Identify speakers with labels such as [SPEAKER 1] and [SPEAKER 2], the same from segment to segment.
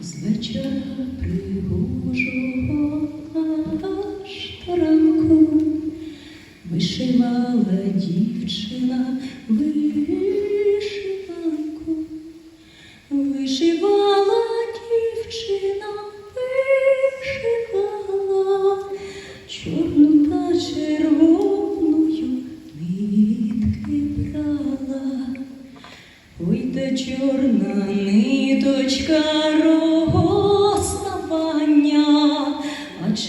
[SPEAKER 1] вечора пригожого аж вишивала дівчина вишиванку, вишивала дівчина, вишивала чорну та червоною нитки брала. Чорна ниточка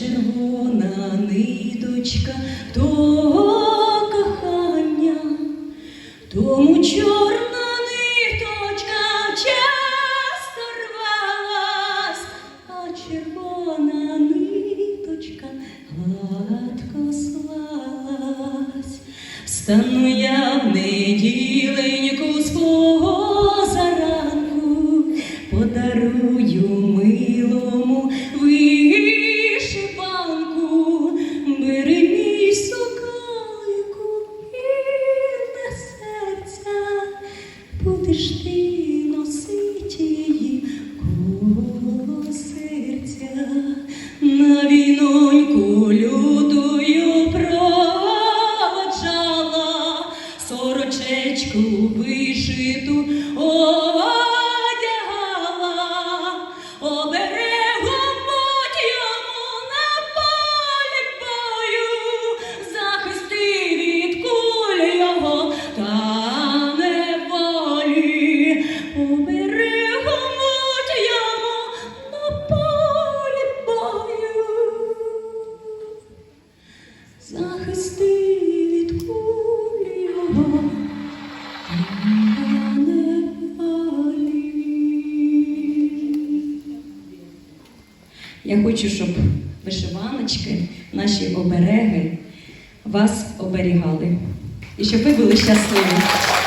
[SPEAKER 1] червона ниточка то кохання, тому чорна ниточка часто рвалась, а червона ниточка гладко слалась. Стану я в неділеньку з позаранку, подарую милому вишиванку, ти носить її коло серця, на віноньку лютою проводжала, сорочечку вишиту Я хочу, щоб вишиваночки, наші обереги вас оберігали. І щоб ви були щасливі.